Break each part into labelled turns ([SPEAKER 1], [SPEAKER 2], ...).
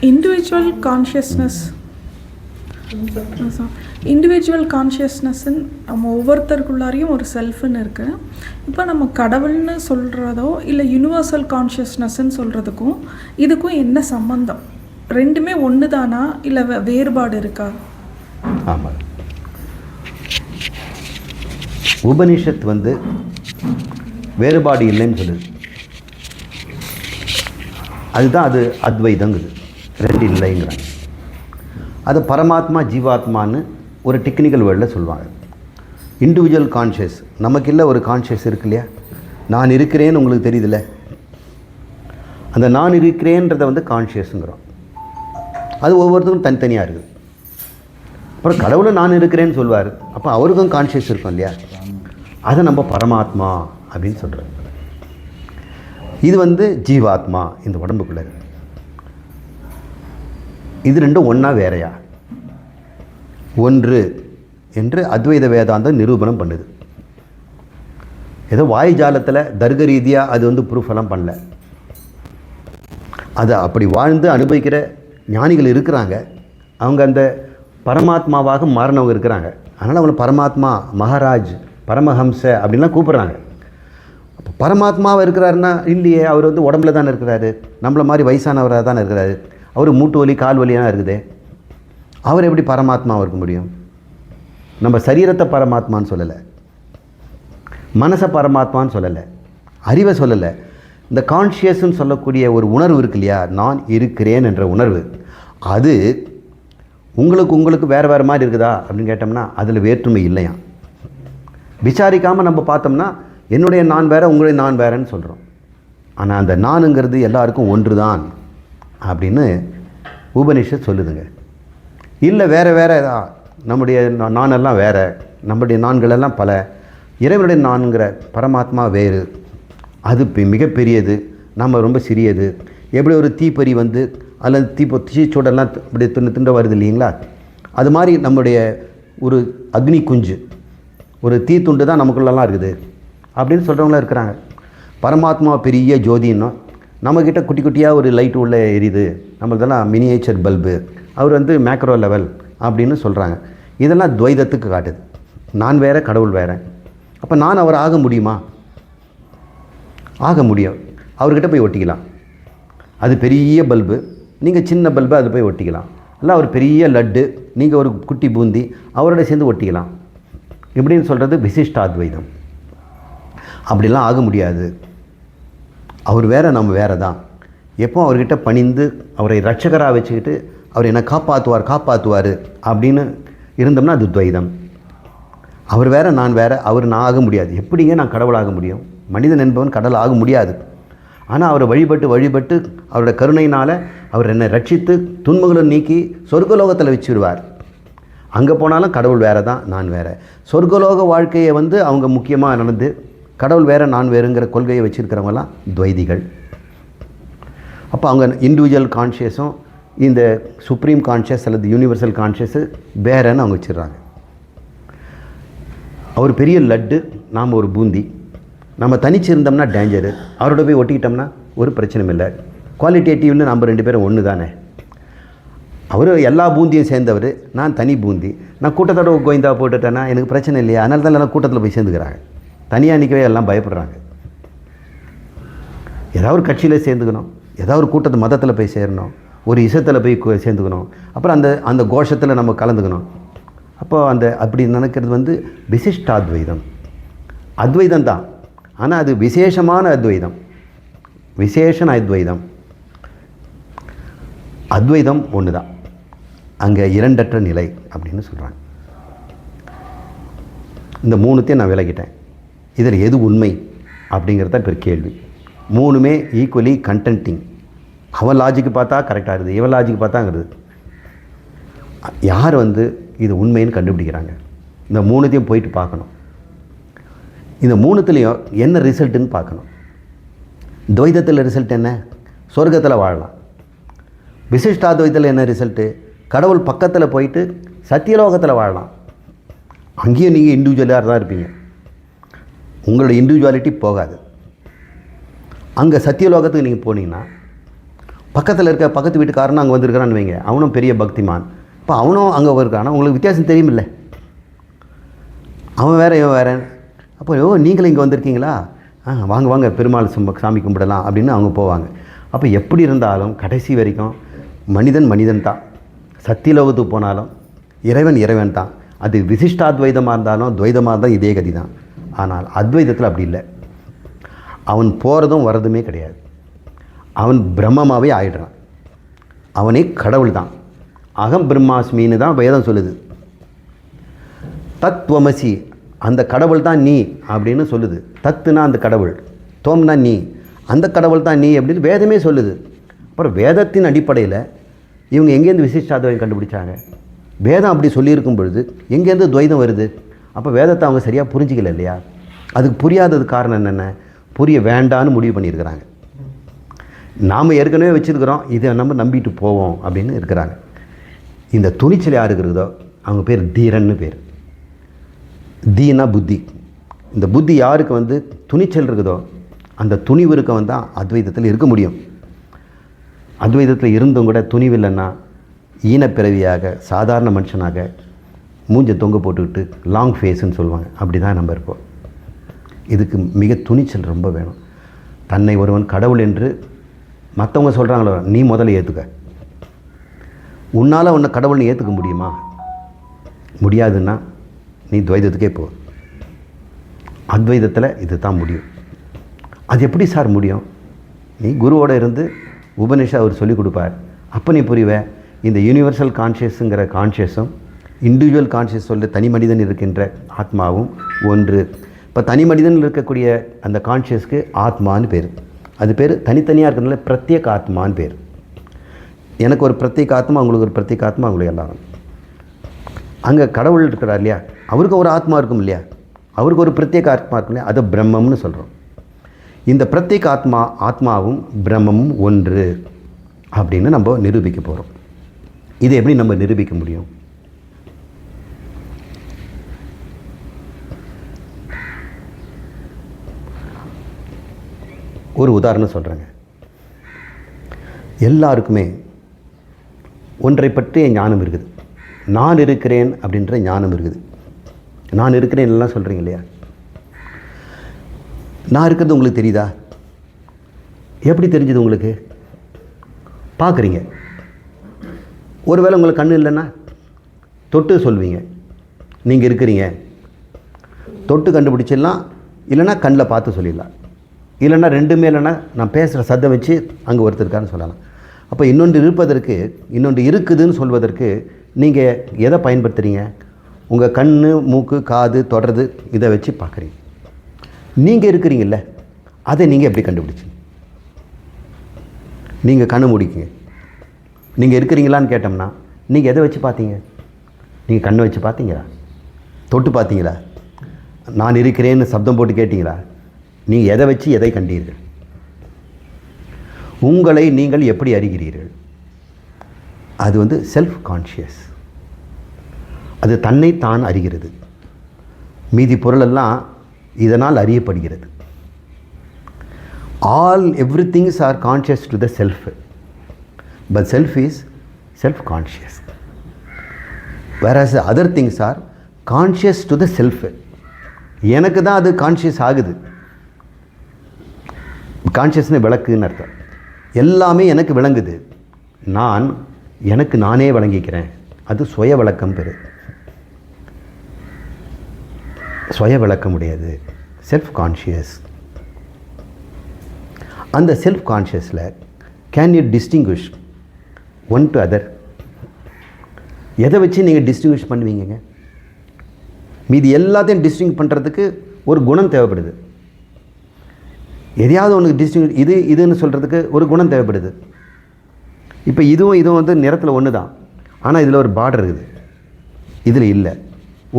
[SPEAKER 1] Individual consciousness individual கான்ஷியஸ்னஸ்ன்னு நம்ம ஒவ்வொருத்தருக்குள்ளாரையும் ஒரு செல்ஃப்னு இருக்குது இப்போ நம்ம கடவுள்னு சொல்கிறதோ இல்லை யூனிவர்சல் கான்ஷியஸ்னஸ்ன்னு சொல்கிறதுக்கும் இதுக்கும் என்ன சம்மந்தம் ரெண்டுமே ஒன்று தானா இல்லை வே- வேறுபாடு இருக்கா?
[SPEAKER 2] ஆமாம் உபனிஷத் வந்து வேறுபாடு இல்லைன்னு சொல்லுது. அதுதான் அது அத்வைதங்குது. ரெண்டு இல்லைங்கிறாங்க. அது பரமாத்மா ஜீவாத்மான்னு ஒரு டெக்னிக்கல் வேர்டில் சொல்லுவாங்க. இண்டிவிஜுவல் கான்ஷியஸ் நமக்கு இல்லை ஒரு கான்ஷியஸ் இருக்கு இல்லையா நான் இருக்கிறேன்னு உங்களுக்கு தெரியுதுல்ல? அந்த நான் இருக்கிறேன்றதை வந்து கான்ஷியஸுங்கிறோம் அது ஒவ்வொருத்தருக்கும் தனித்தனியாக இருக்குது. அப்புறம் கடவுளை நான் இருக்கிறேன்னு சொல்வார். அப்போ அவருக்கும் கான்ஷியஸ் இருக்கும் இல்லையா? அதை நம்ம பரமாத்மா அப்படின்னு சொல்கிறோம் இது வந்து ஜீவாத்மா இந்த உடம்புக்குள்ளே இது ரெண்டும் ஒன்றா வேறையா? ஒன்று என்று அத்வைத வேதாந்தம் நிரூபணம் பண்ணுது. ஏதோ வாய் ஜாலத்தில் தர்க்க ரீதியாக அது வந்து ப்ரூஃப் எல்லாம் பண்ணல. அதை அப்படி வாழ்ந்து அனுபவிக்கிற ஞானிகள் இருக்கிறாங்க. அவங்க அந்த பரமாத்மாவாக மாறினவங்க இருக்கிறாங்க. அதனால் அவங்கள பரமாத்மா மகாராஜ் பரமஹம்ச அப்படின்லாம் கூப்பிட்றாங்க. அப்போ பரமாத்மாவாக இருக்கிறாருன்னா இல்லையே அவர் வந்து உடம்புல தானே இருக்கிறாரு. நம்மளை மாதிரி வயசானவராக தானே இருக்கிறாரு. அவர் மூட்டு வலி கால் வலியாக இருக்குது. அவர் எப்படி பரமாத்மாவாக இருக்க முடியும்? நம்ம சரீரத்தை பரமாத்மான்னு சொல்லலை. மனசை பரமாத்மான்னு சொல்லலை. அறிவை சொல்லலை. இந்த கான்ஷியஸ்ன்னு சொல்லக்கூடிய ஒரு உணர்வு இருக்கு இல்லையா? நான் இருக்கிறேன் என்ற உணர்வு. அது உங்களுக்கு உங்களுக்கு வேறு வேறு மாதிரி இருக்குதா அப்படின்னு கேட்டோம்னா அதில் வேற்றுமை இல்லையா விசாரிக்காமல் நம்ம பார்த்தோம்னா என்னுடைய நான் வேற உங்களுடைய நான் வேறேன்னு சொல்கிறோம் ஆனால் அந்த நானுங்கிறது எல்லாருக்கும் ஒன்று தான் அப்படின்னு உபனிஷத் சொல்லுதுங்க. இல்லை வேறு வேறு நம்முடைய நா- நானெல்லாம் வேறு நம்முடைய நான்களெல்லாம் பல. இறைவனுடைய நான்கிற பரமாத்மா வேறு. அது மிகப்பெரியது. நம்ம ரொம்ப சிறியது. எப்படி ஒரு தீப்பறி வந்து அல்லது தீப்ப தீச்சூடெல்லாம் இப்படி திண்டு திண்டு வருது இல்லைங்களா? அது மாதிரி நம்முடைய ஒரு அக்னி குஞ்சு ஒரு தீத்துண்டு தான் நமக்குள்ளெல்லாம் இருக்குது. அப்படின்னு சொல்கிறவங்களாம் இருக்கிறாங்க. பரமாத்மா பெரிய ஜோதின்னா நம்மக்கிட்ட குட்டி குட்டியாக ஒரு லைட் உள்ளே எரியுது. நம்மளதெல்லாம் மினியேச்சர் பல்பு அவர் வந்து மேக்ரோ லெவல் அப்படின்னு சொல்கிறாங்க இதெல்லாம் துவைதத்துக்கு காட்டுது. நான் வேற கடவுள் வேற. அப்போ நான் அவர் ஆக முடியுமா? ஆக முடியும். அவர்கிட்ட போய் ஒட்டிக்கலாம். அது பெரிய பல்பு நீங்கள் சின்ன பல்பு அது போய் ஒட்டிக்கலாம். இல்லை அவர் பெரிய லட்டு நீங்கள் ஒரு குட்டி பூந்தி அவரோட சேர்ந்து ஒட்டிக்கலாம். இப்படின்னு சொல்கிறது விசிஷ்டாத்வைதம். அப்படிலாம் ஆக முடியாது. அவர் வேற நம்ம வேறு தான் எப்போ அவர்கிட்ட பணிந்து அவரை ரட்சகராக வச்சுக்கிட்டு அவர் என்னை காப்பாற்றுவார் காப்பாற்றுவார் அப்படின்னு இருந்தோம்னா அது துவைதம். அவர் வேற நான் வேற அவர் நான் ஆக முடியாது. எப்படிங்க நான் கடவுளாக முடியும்? மனிதன் என்பவன் கடவுள் ஆக முடியாது. ஆனால் அவரை வழிபட்டு வழிபட்டு அவரோட கருணையினால் அவர் என்னை ரட்சித்து துன்பங்களை நீக்கி சொர்க்கலோகத்தில் வச்சுருவார். அங்கே போனாலும் கடவுள் வேறு தான் நான் வேறு. சொர்க்கலோக வாழ்க்கையை வந்து அவங்க முக்கியமாக நடந்து கடவுள் வேறு நான் வேறுங்கிற கொள்கையை வச்சுருக்கிறவங்கலாம் துவைதிகள். அப்போ அவங்க இண்டிவிஜுவல் கான்ஷியஸும் இந்த சுப்ரீம் கான்ஷியஸ் அல்லது யூனிவர்சல் கான்ஷியஸு வேறன்னு அவங்க வச்சிடுறாங்க. அவர் பெரிய லட்டு நாம் ஒரு பூந்தி. நம்ம தனிச்சு இருந்தோம்னா டேஞ்சரு அவரோட போய் ஒட்டிக்கிட்டோம்னா ஒரு பிரச்சனையும் இல்லை. குவாலிட்டேட்டிவ்னு நம்ம ரெண்டு பேரும் ஒன்று தானே அவர் எல்லா பூந்தியும் சேர்ந்தவர் நான் தனி பூந்தி. நான் கூட்டத்தோட கோயந்தா போட்டுட்டேன்னா எனக்கு பிரச்சனை இல்லையா? அதனால தான் எல்லாம் கூட்டத்தில் போய் சேர்ந்துக்கிறாங்க. தனியாக நிற்கவே எல்லாம் பயப்படுறாங்க. ஏதாவது ஒரு கட்சியில் சேர்ந்துக்கணும். ஏதாவது ஒரு கூட்டத்து மதத்தில் போய் சேரணும். ஒரு இசத்தில் போய் சேர்ந்துக்கணும். அப்புறம் அந்த அந்த கோஷத்தில் நம்ம கலந்துக்கணும். அப்போ அந்த அப்படி நினைக்கிறது வந்து விசிஷ்டாத்வைதம். அத்வைதம் தான். ஆனால் அது விசேஷமான அத்வைதம். விசேஷன அத்வைதம். அத்வைதம் ஒன்று தான் அங்கே இரண்டற்ற நிலை அப்படின்னு சொல்கிறாங்க இந்த மூணுத்தையும் நான் விலகிட்டேன் இதில் எது உண்மை அப்படிங்கிறது தான் இப்போ கேள்வி. மூணுமே ஈக்குவலி கண்டென்ட்டிங் அவன் லாஜிக்கு பார்த்தா கரெக்டாக இருக்குது இவன் லாஜிக்கு பார்த்தாங்கிறது. யார் வந்து இது உண்மைன்னு கண்டுபிடிக்கிறாங்க? இந்த மூணுத்தையும் போயிட்டு பார்க்கணும். இந்த மூணுத்துலேயும் என்ன ரிசல்ட்டுன்னு பார்க்கணும். துவைதத்தில் ரிசல்ட் என்ன? சொர்க்கத்தில் வாழலாம். விசிஷ்டாத்வைத்தில் என்ன ரிசல்ட்டு கடவுள் பக்கத்தில் போயிட்டு சத்தியலோகத்தில் வாழலாம். அங்கேயும் நீங்கள் இண்டிவிஜுவலாக தான் இருப்பீங்க. உங்களோட இண்டிவிஜுவாலிட்டி போகாது. அங்கே சத்தியலோகத்துக்கு நீங்கள் போனீங்கன்னா பக்கத்தில் இருக்க பக்கத்து வீட்டுக்காரனும் அங்கே வந்திருக்கிறான்னு வைங்க. அவனும் பெரிய பக்திமான். இப்போ அவனும் அங்கே இருக்கானா உங்களுக்கு வித்தியாசம் தெரியுமில்ல. அவன் வேற இவன் வேற அப்போ ஓ நீங்களும் இங்கே வந்திருக்கீங்களா? ஆ வாங்க வாங்க பெருமாள் சும்ப சாமி கும்பிடலாம் அப்படின்னு அவங்க போவாங்க. அப்போ எப்படி இருந்தாலும் கடைசி வரைக்கும் மனிதன் மனிதன் தான். சத்தியலோகத்துக்கு போனாலும் இறைவன் இறைவன் தான். அது விசிஷ்டாத்வைதமாக இருந்தாலும் துவைதமாக இருந்தால் இதே கதி தான். ஆனால் அத்வைதத்தில் அப்படி இல்லை. அவன் போகிறதும் வர்றதுமே கிடையாது. அவன் பிரம்மமாகவே ஆயிடுறான். அவனே கடவுள் தான் அகம் பிரம்மாஸ்மின்னு தான் வேதம் சொல்லுது. தத்துவமசி அந்த கடவுள் தான் நீ அப்படின்னு சொல்லுது. தத்துனா அந்த கடவுள் தோம்னா நீ. அந்த கடவுள் தான் நீ அப்படின்னு வேதமே சொல்லுது. அப்புறம் வேதத்தின் அடிப்படையில் இவங்க எங்கேருந்து விசிஷ்டாத்வைதம் கண்டுபிடிச்சாங்க? வேதம் அப்படி சொல்லியிருக்கும் பொழுது எங்கேருந்து துவைதம் வருது? அப்போ வேதத்தை அவங்க சரியாக புரிஞ்சிக்கல இல்லையா? அதுக்கு புரியாதது காரணம் என்னென்ன? புரிய வேண்டான்னு முடிவு பண்ணியிருக்கிறாங்க. நாம் ஏற்கனவே வச்சுருக்கிறோம். இதை நம்ம நம்பிட்டு போவோம் அப்படின்னு இருக்கிறாங்க. இந்த துணிச்சல் யாருக்கு இருக்குதோ அவங்க பேர் தீரன்னு பேர். தீனா புத்தி. இந்த புத்தி யாருக்கு வந்து துணிச்சல் இருக்குதோ அந்த துணிவு இருக்கவன் தான் அத்வைதத்தில் இருக்க முடியும். அத்வைதத்தில் இருந்தும் கூட துணிவு இல்லைன்னா ஈனப்பிறவியாக சாதாரண மனுஷனாக மூஞ்ச தொங்க போட்டுக்கிட்டு லாங் ஃபேஸ்ன்னு சொல்லுவாங்க. அப்படி தான் நம்ம இருப்போம். இதுக்கு மிக துணிச்சல் ரொம்ப வேணும். தன்னை ஒருவன் கடவுள் என்று மற்றவங்க சொல்கிறாங்களோ நீ முதல்ல ஏற்றுக்க உன்னால் உன்னை கடவுள்னு ஏற்றுக்க முடியுமா? முடியாதுன்னா நீ துவைதத்துக்கே போ. அத்வைதத்தில் இது தான் முடியும். அது எப்படி சார் முடியும்? நீ குருவோட இருந்து உபனிஷா அவர் சொல்லிக் கொடுப்பார். அப்போ நீ புரிவ இந்த யூனிவர்சல் கான்ஷியஸுங்கிற கான்ஷியஸும் இண்டிவிஜுவல் கான்ஷியஸ் சொல்ல தனி மனிதன் இருக்கின்ற ஆத்மாவும் ஒன்று. இப்போ தனி மனிதன் இருக்கக்கூடிய அந்த கான்ஷியஸ்க்கு ஆத்மான்னு பேர். அது பேர் தனித்தனியாக இருக்கிறதுனால பிரத்யேக ஆத்மான்னு பேர். எனக்கு ஒரு பிரத்யேக ஆத்மா அவங்களுக்கு ஒரு பிரத்யேக ஆத்மா அவங்களுக்கு எல்லாரும். அங்கே கடவுள் இருக்கிறார் இல்லையா? அவருக்கு ஒரு ஆத்மா இருக்கும் இல்லையா? அவருக்கு ஒரு பிரத்யேக ஆத்மா இருக்கும் இல்லையா? அதை பிரம்மம்னு சொல்கிறோம் இந்த பிரத்யேக ஆத்மா ஆத்மாவும் பிரம்மமும் ஒன்று அப்படின்னு நம்ம நிரூபிக்க போகிறோம் இதை எப்படி நம்ம நிரூபிக்க முடியும்? ஒரு உதாரணம் சொல்கிறேங்க எல்லாருக்குமே ஒன்றை பற்றிய ஞானம் இருக்குது. நான் இருக்கிறேன் அப்படின்ற ஞானம் இருக்குது. நான் இருக்கிறேன் எல்லாம் சொல்கிறீங்க இல்லையா? நான் இருக்கிறது உங்களுக்கு தெரியுதா? எப்படி தெரிஞ்சது உங்களுக்கு? பார்க்குறீங்க. ஒருவேளை உங்களுக்கு கண்ணு இல்லைன்னா தொட்டு சொல்வீங்க. நீங்கள் இருக்கிறீங்க. தொட்டு கண்டுபிடிச்சிடலாம். இல்லைன்னா கண்ணில் பார்த்து சொல்லிடலாம். இல்லைன்னா ரெண்டுமே இல்லைன்னா நான் பேசுகிற சத்தம் வச்சு அங்கே ஒருத்தர் சொல்லலாம். அப்போ இன்னொன்று இருப்பதற்கு இன்னொன்று இருக்குதுன்னு சொல்வதற்கு நீங்கள் எதை பயன்படுத்துகிறீங்க உங்கள் கண் மூக்கு காது தொடர்றது இதை வச்சு பார்க்குறீங்க. நீங்கள் இருக்கிறீங்கல்ல அதை நீங்கள் எப்படி கண்டுபிடிச்சிங்க? நீங்கள் கண்ணு முடிக்குங்க. நீங்கள் இருக்கிறீங்களான்னு கேட்டோம்னா நீங்கள் எதை வச்சு பார்த்தீங்க? நீங்கள் கண்ணை வச்சு பார்த்தீங்களா? தொட்டு பார்த்தீங்களா? நான் இருக்கிறேன்னு சப்தம் போட்டு கேட்டிங்களா? நீங்கள் எதை வச்சு எதை கண்டீர்கள்? உங்களை நீங்கள் எப்படி அறிகிறீர்கள்? அது வந்து செல்ஃப் கான்ஷியஸ் அது தன்னை தான் அறிகிறது. மீதி பொருளெல்லாம் இதனால் அறியப்படுகிறது. All every things are conscious to the self but self is self conscious whereas other things are conscious to the self எனக்கு தான் அது கான்ஷியஸ் ஆகுது. கான்ஷியஸ்னு விளக்குன்னு அர்த்தம். எல்லாமே எனக்கு விளங்குது. நான் எனக்கு நானே விளங்கிக்கிறேன். அது சுய விளக்கம் பெரு. சுய விளக்கம் முடியாது. செல்ஃப் கான்ஷியஸ் அந்த self கான்ஷியஸில் can you distinguish one to other எதை வச்சு நீங்கள் டிஸ்டிங்விஷ் பண்ணுவீங்க மீதி எல்லாத்தையும் டிஸ்டிங் பண்ணுறதுக்கு ஒரு குணம் தேவைப்படுது. எதையாவது ஒன்று டிஸ்டிங் இது இதுன்னு சொல்கிறதுக்கு ஒரு குணம் தேவைப்படுது. இப்போ இதுவும் இதுவும் வந்து நிறத்தில் ஒன்று தான் ஆனால் இதில் ஒரு பார்டர் இருக்குது. இதில் இல்லை.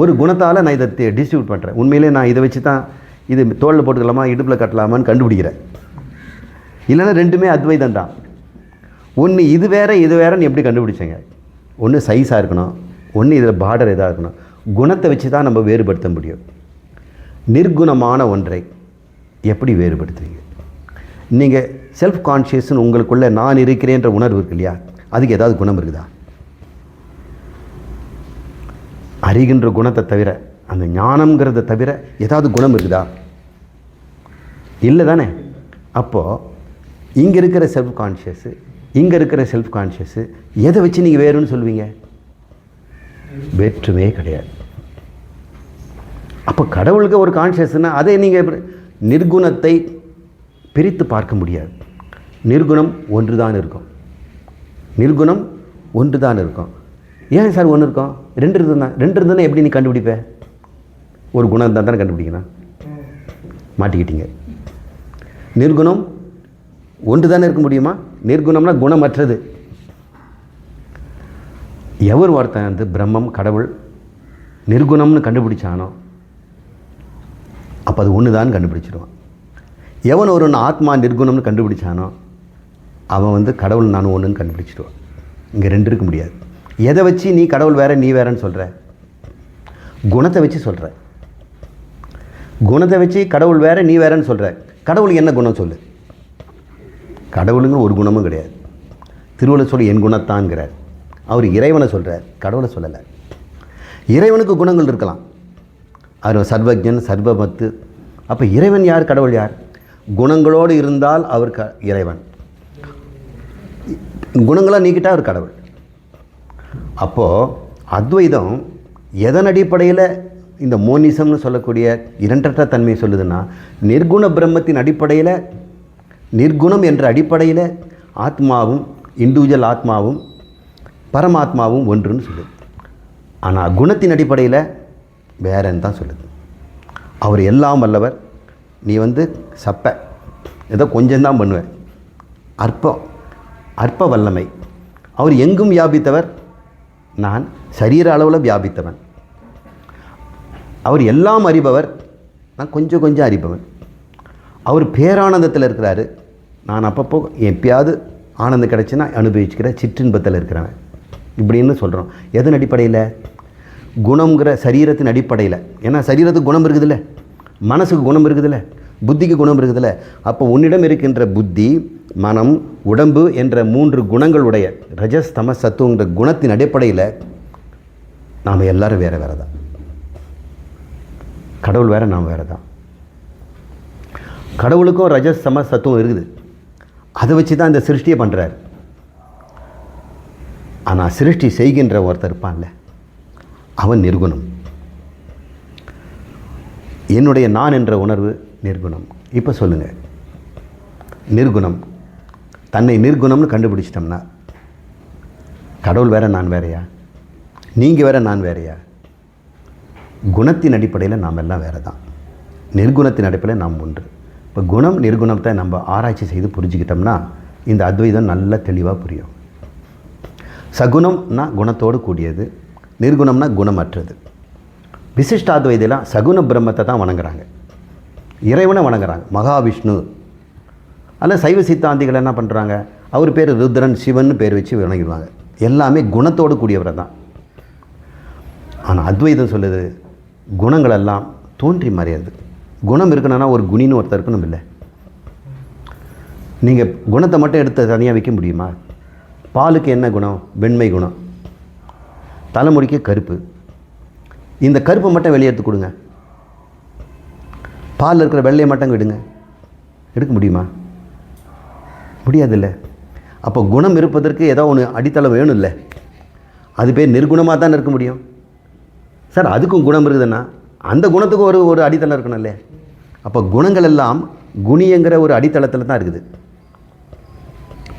[SPEAKER 2] ஒரு குணத்தால் நான் இதை டிஸ்ட்ரிபியூட் பண்ணுறேன் உண்மையிலே நான் இதை வச்சு தான் இது தோளில் போட்டுக்கலாமா இடுப்பில் கட்டலாமான்னு கண்டுபிடிக்கிறேன். இல்லைன்னா ரெண்டுமே அத்வைதம் தான் ஒன்று இது வேறு இது வேறன்னு எப்படி கண்டுபிடிச்சேங்க? ஒன்று சைஸாக இருக்கணும். ஒன்று இதில் பார்டர் இதாக இருக்கணும். குணத்தை வச்சு தான் நம்ம வேறுபடுத்த முடியும். நிர்குணமான ஒன்றை. எப்படி வேறுபடுத்துவீங்க? நீங்கள் செல்ஃப் கான்ஷியஸ்னு உங்களுக்குள்ள நான் இருக்கிறேன்ற உணர்வு இருக்கு இல்லையா? அதுக்கு ஏதாவது குணம் இருக்குதா? அறிகின்ற குணத்தை தவிர அந்த ஞானம்ங்கிறத தவிர ஏதாவது குணம் இருக்குதா? இல்லை தானே? அப்போது இங்கே இருக்கிற செல்ஃப் கான்ஷியஸு இங்கே இருக்கிற செல்ஃப் கான்ஷியஸு எதை வச்சு நீங்கள் வேறுன்னு சொல்லுவீங்க? வேற்றுமே கிடையாது. அப்போ கடவுளுக்கு ஒரு கான்ஷியஸ்னால் அதை நீங்கள் எப்படி நிர்குணத்தை பிரித்து பார்க்க முடியாது. நிர்குணம் ஒன்று தான் இருக்கும். நிர்குணம் ஒன்று தான் இருக்கும். ஏன் சார் ஒன்று இருக்கும்? ரெண்டு இருந்தா ரெண்டு இருந்தால் எப்படி நீ கண்டுபிடிப்ப? ஒரு குணம் இருந்தால் தானே கண்டுபிடிக்கணும். மாட்டிக்கிட்டீங்க. நிர்குணம் ஒன்று தானே இருக்க முடியுமா? நிர்குணம்னா குணமற்றது. எவர் ஒருத்தன் வந்து பிரம்மம் கடவுள் நிர்குணம்னு கண்டுபிடிச்சானோ அப்போ அது ஒன்று தான் கண்டுபிடிச்சிடுவான். எவன் ஒரு ஆத்மா நிர்குணம்னு கண்டுபிடிச்சானோ அவன் வந்து கடவுள் நான் ஒன்றுன்னு கண்டுபிடிச்சிடுவான். இங்கே ரெண்டு இருக்க முடியாது. எதை வச்சு நீ கடவுள் வேற நீ வேறன்னு சொல்கிற குணத்தை வச்சு சொல்கிற குணத்தை வச்சு கடவுள் வேற நீ வேறன்னு சொல்கிற கடவுளுக்கு என்ன குணம் சொல்லு? கடவுளுங்க ஒரு குணமும் கிடையாது. திருவள்ளுவர் சொல்லி என் குணத்தான்ங்கிறார் அவர் இறைவனை சொல்கிறார் கடவுளை சொல்லலை. இறைவனுக்கு குணங்கள் இருக்கலாம். அவர் சர்வஜன் சர்வமத்து அப்போ இறைவன் யார் கடவுள் யார்? குணங்களோடு இருந்தால் அவர் க இறைவன். குணங்களை நீக்கிட்டால் அவர் கடவுள். அப்போது அத்வைதம் எதன் அடிப்படையில் இந்த மோனிசம்னு சொல்லக்கூடிய இரண்டற்ற தன்மையை சொல்லுதுன்னா நிர்குண பிரம்மத்தின் அடிப்படையில் நிர்குணம் என்ற அடிப்படையில் ஆத்மாவும் இண்டிவிஜுவல் ஆத்மாவும் பரமாத்மாவும் ஒன்றுன்னு சொல்லுது. ஆனால் குணத்தின் அடிப்படையில் வேறன்னு தான் சொல்லுது. அவர் எல்லாம் வல்லவர் நீ வந்து சப்ப. ஏதோ கொஞ்சம்தான் பண்ணுவேன் அற்பம் அற்ப வல்லமை. அவர் எங்கும் வியாபித்தவர்? நான் சரீர அளவில் வியாபித்தவன். அவர் எல்லாம் அறிபவர் நான் கொஞ்சம் கொஞ்சம் அறிபவன். அவர் பேரானந்தத்தில் இருக்கிறாரு. நான் அப்பப்போ எப்பயாவது ஆனந்தம் கிடச்சுன்னா அனுபவிச்சுக்கிற சிற்றின்பத்தில் இருக்கிறவன். இப்படின்னு சொல்கிறோம் எதன் அடிப்படையில்? குணங்கிற சரீரத்தின் அடிப்படையில். ஏன்னா சரீரத்துக்கு குணம் இருக்குதுல்ல. மனசுக்கு குணம் இருக்குதுல்ல. புத்திக்கு குணம் இருக்குதுல்ல. அப்போ உன்னிடம் இருக்கின்ற புத்தி மனம் உடம்பு என்ற மூன்று குணங்களுடைய ரஜஸ் தமஸ் சத்துவங்கிற குணத்தின் அடிப்படையில் நாம் எல்லோரும் வேறு வேறு தான் கடவுள் வேறு நாம் வேறு தான் கடவுளுக்கும் ரஜஸ் சம சத்துவம் இருக்குது. அதை வச்சு தான் இந்த சிருஷ்டியை பண்ணுறாரு ஆனால் சிருஷ்டி செய்கின்ற ஒருத்தர் இருப்பான்ல. அவன் நிர்குணம். என்னுடைய நான் என்ற உணர்வு நிர்குணம். இப்போ சொல்லுங்கள் நிர்குணம். தன்னை நிர்குணம்னு கண்டுபிடிச்சிட்டோம்னா கடவுள் வேற நான் வேறையா? நீங்கள் வேற நான் வேறையா? குணத்தின் அடிப்படையில் நாம் எல்லாம் வேறு தான் நிர்குணத்தின் அடிப்படையில் நாம் ஒன்று. இப்போ குணம் நிர்குணத்தை நம்ம ஆராய்ச்சி செய்து புரிஞ்சுக்கிட்டோம்னா இந்த அத்வைதம் நல்ல தெளிவாக புரியும். சகுணம்னா குணத்தோடு கூடியது நிர்குணம்னா குணமற்றது. விசிஷ்டாத்வைதெல்லாம் சகுன பிரம்மத்தை தான் வணங்குறாங்க. இறைவனை வணங்குறாங்க. மகாவிஷ்ணு. அல்ல சைவ சித்தாந்திகள் என்ன பண்ணுறாங்க அவர் பேர் ருத்ரன் சிவன் பேர் வச்சு வணங்கிடுவாங்க. எல்லாமே குணத்தோடு கூடியவரை தான். ஆனால் அத்வைதம் சொல்லுது குணங்கள் எல்லாம் தோன்றி மறையிறது குணம் இருக்கணும்னா ஒரு குணின்னு ஒருத்தர் இருக்கணும் இல்லை. நீங்கள் குணத்தை மட்டும் எடுத்து தனியாக வைக்க முடியுமா? பாலுக்கு என்ன குணம்? வெண்மை குணம். தலைமுடிக்கு கருப்பு. இந்த கருப்பை மட்டும் வெளியே எடுத்து கொடுங்க. பாலில் இருக்கிற வெள்ளையை மட்டும் விடுங்க எடுக்க முடியுமா? முடியாதுல்ல. அப்போ குணம் இருப்பதற்கு ஏதோ ஒன்று அடித்தளம் வேணும் இல்லை அது பேர் நிர்குணமாக தான் இருக்க முடியும். சார் அதுக்கும் குணம் இருக்குதுன்னா அந்த குணத்துக்கும் ஒரு ஒரு அடித்தளம் இருக்கணும்ல அப்போ குணங்கள் எல்லாம் குணியங்கிற ஒரு அடித்தளத்தில் தான் இருக்குது.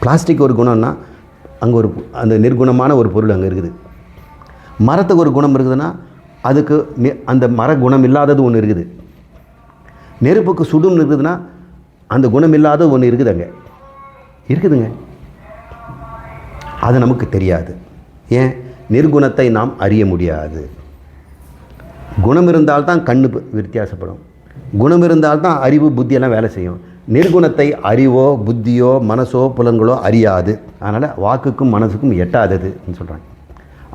[SPEAKER 2] பிளாஸ்டிக் ஒரு குணம்னா அங்கே ஒரு அந்த நிர்குணமான ஒரு பொருள் அங்கே இருக்குது. மரத்துக்கு ஒரு குணம் இருக்குதுன்னா அதுக்கு அந்த மர குணம் இல்லாதது ஒன்று இருக்குது. நெருப்புக்கு சுடும் இருக்குதுன்னா அந்த குணம் இல்லாத ஒன்று இருக்குது அங்கே இருக்குதுங்க. அது நமக்கு தெரியாது. ஏன்? நிர்குணத்தை நாம் அறிய முடியாது. குணம் இருந்தால்தான் கண்ணு வித்தியாசப்படும். குணம் இருந்தால்தான் அறிவு புத்தியெல்லாம் வேலை செய்யும். நிர்குணத்தை அறிவோ புத்தியோ மனசோ புலன்களோ அறியாது. அதனால் வாக்குக்கும் மனசுக்கும் எட்டாததுன்னு சொல்கிறாங்க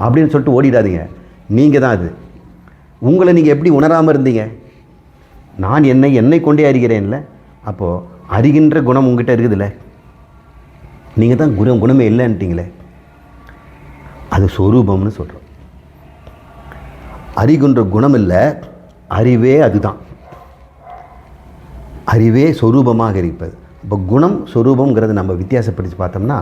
[SPEAKER 2] அப்படின்னு சொல்லிட்டு ஓடிடாதீங்க. நீங்கள் தான் அது. உங்களை நீங்கள் எப்படி உணராமல் இருந்தீங்க? நான் என்னை என்னை கொண்டே அறிகிறேன்ல. அப்போது அறிகின்ற குணம் உங்ககிட்ட இருக்குதுல்ல. நீங்கள் தான் குணம் குணமே இல்லைன்ட்டீங்களே. அது சொரூபம்னு சொல்கிறோம் அறிகின்ற குணம் இல்லை அறிவே அதுதான். அறிவே சொரூபமாக இருப்பது. இப்போ குணம் சொரூபங்கிறத நம்ம வித்தியாசப்படுத்தி பார்த்தோம்னா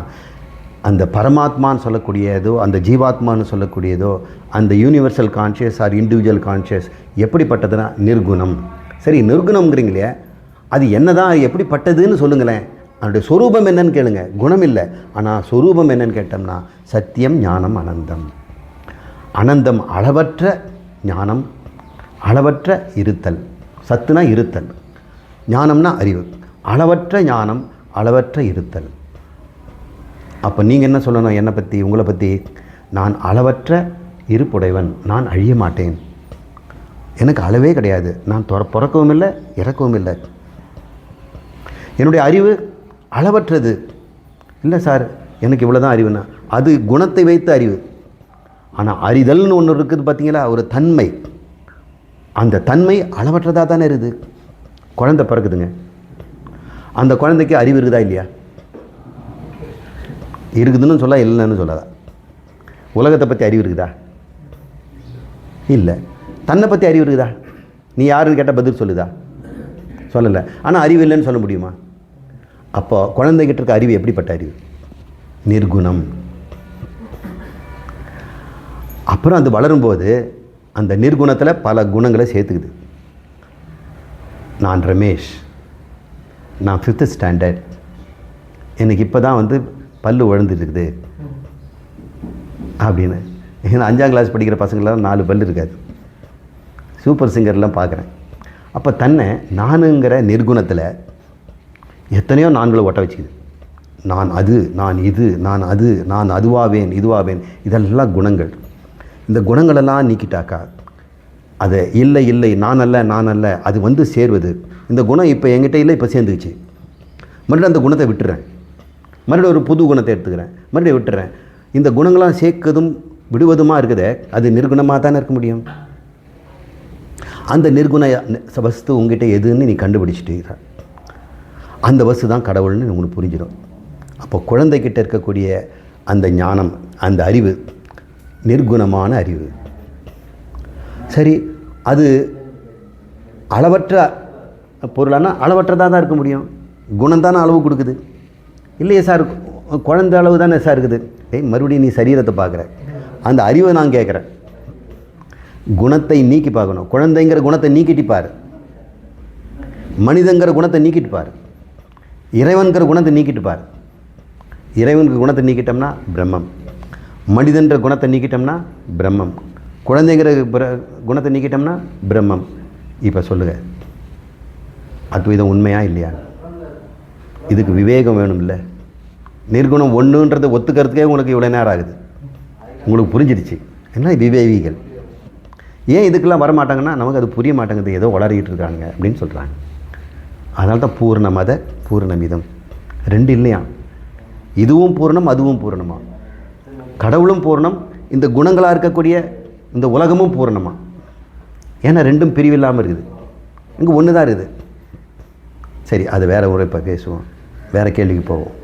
[SPEAKER 2] அந்த பரமாத்மான்னு சொல்லக்கூடியதோ அந்த ஜீவாத்மான்னு சொல்லக்கூடியதோ அந்த universal conscious or individual conscious எப்படிப்பட்டதுன்னா நிர்குணம். சரி நிர்குணம்ங்கிறீங்களே அது என்னதான் எப்படிப்பட்டதுன்னு சொல்லுங்களேன். அதனுடைய சொரூபம் என்னன்னு கேளுங்க. குணம் இல்லை. ஆனால் சொரூபம் என்னன்னு கேட்டோம்னா சத்தியம் ஞானம் அனந்தம். அனந்தம் அளவற்ற ஞானம் அளவற்ற இருத்தல். சத்துனா இருத்தல். ஞானம்னா அறிவு. அளவற்ற ஞானம் அளவற்ற இருத்தல். அப்போ நீங்கள் என்ன சொல்லணும்? என்னை பற்றி உங்களை பற்றி நான் அளவற்ற இருப்புடையவன். நான் அழிய மாட்டேன். எனக்கு அளவே கிடையாது. நான் தொற பிறக்கவும் இல்லை இறக்கவும் இல்லை. என்னுடைய அறிவு அளவற்றது. இல்லை சார் எனக்கு இவ்வளோ தான் அறிவுன்னா அது குணத்தை வைத்த அறிவு. ஆனால் அறிதல்னு ஒன்று இருக்குது பார்த்தீங்களா ஒரு தன்மை. அந்த தன்மை அளவற்றதாக தானே இருக்குது. குழந்தை பிறக்குதுங்க. அந்த குழந்தைக்கு அறிவு இருக்குதா இல்லையா? இருக்குதுன்னு சொல்ல இல்லைன்னு சொல்லாதா? உலகத்தை பற்றி அறிவு இருக்குதா? இல்லை. தன்னை பற்றி அறிவு இருக்குதா? நீ யாருன்னு கேட்டால் பதில் சொல்லுதா? சொல்லலை. ஆனால் அறிவு இல்லைன்னு சொல்ல முடியுமா? அப்போ குழந்தைகிட்ட இருக்க அறிவு எப்படிப்பட்ட அறிவு? நிர்குணம். அப்புறம் அது வளரும்போது அந்த நிர்குணத்தில் பல குணங்களை சேர்த்துக்குது. நான் ரமேஷ். நான் ஃபிஃப்த்து ஸ்டாண்டர்ட் எனக்கு இப்போ தான் வந்து பல்லு உழந்துருக்குது அப்படின்னு. ஏன்னா அஞ்சாம் கிளாஸ் படிக்கிற பசங்களாம் நாலு பல் இருக்காது. சூப்பர் சிங்கர்லாம் பார்க்குறேன். அப்போ தன்னை நானுங்கிற நிர்குணத்தில் எத்தனையோ நான்களை ஒட்ட வச்சுக்குது. நான் அது நான் இது நான் அது நான் அதுவாவேன் இதுவாவேன். இதெல்லாம் குணங்கள். இந்த குணங்களெல்லாம் நீக்கிட்டாக்கா அதை இல்லை இல்லை நான் அல்ல நான் அல்ல அது வந்து சேர்வது. இந்த குணம் இப்போ என்கிட்ட இல்லை இப்போ சேர்ந்துக்குச்சு மறுபடியும் அந்த குணத்தை விட்டுறேன். மறுபடியும் ஒரு புது குணத்தை எடுத்துக்கிறேன். மறுபடியும் விட்டுறேன். இந்த குணங்களாம் சேர்க்கதும் விடுவதுமா இருக்குதே? அது நிர்குணமாக தானே இருக்க முடியும்? அந்த நிர்குண வஸ்து உங்ககிட்ட எதுன்னு நீ கண்டுபிடிச்சிட்டு அந்த வஸ்து தான் கடவுள்னு உங்களுக்கு புரிஞ்சிடும். அப்போ குழந்தைக்கிட்ட இருக்கக்கூடிய அந்த ஞானம் அந்த அறிவு நிர்குணமான அறிவு. சரி அது அளவற்ற பொருளானா அளவற்றதாக தான் இருக்க முடியும்? குணம் தானே அளவு கொடுக்குது? இல்லையே சார் குழந்த அளவு தானே சார் இருக்குது. ஏய் மறுபடியும் நீ சரீரத்தை பார்க்குற. அந்த அறிவை நான் கேட்குறேன். குணத்தை நீக்கி பார்க்கணும். குழந்தைங்கிற குணத்தை நீக்கிட்டு மனிதங்கிற குணத்தை நீக்கிட்டு இறைவன்கிற குணத்தை நீக்கிட்டு இறைவனுக்கு குணத்தை நீக்கிட்டோம்னா பிரம்மம். மனிதன்ற குணத்தை நீக்கிட்டோம்னா பிரம்மம். குழந்தைங்கிற பிர- குணத்தை நீக்கிட்டோம்னா பிரம்மம். இப்போ சொல்லுங்கள் அத்வைதம் உண்மையா இல்லையா? இதுக்கு விவேகம் வேணும் இல்லை நிர்குணம் ஒன்றுன்றதை ஒத்துக்கிறதுக்கே உங்களுக்கு இவ்வளோ நேரம் ஆகுது. உங்களுக்கு புரிஞ்சிடுச்சு. என்ன விவேகிகள்? ஏன் இதுக்கெல்லாம் வர மாட்டாங்கன்னா நமக்கு அது புரிய மாட்டேங்குது. ஏதோ வளரிக்கிட்டு இருக்காங்க அப்படின்னு சொல்கிறாங்க அதனால தான் பூர்ண மத பூர்ணமிதம் ரெண்டு இல்லையா? இதுவும் பூர்ணம் அதுவும் பூர்ணமா? கடவுளும் பூர்ணம் இந்த குணங்களாக இருக்கக்கூடிய இந்த உலகமும் பூர்ணமா? ஏன்னா ரெண்டும் பிரிவில்லாமல் இருக்குது. இங்கே ஒன்று தான் இருக்குது. சரி அது வேறு ஒரு இப்போ பேசுவோம். வேறு கேள்விக்கு போவோம்.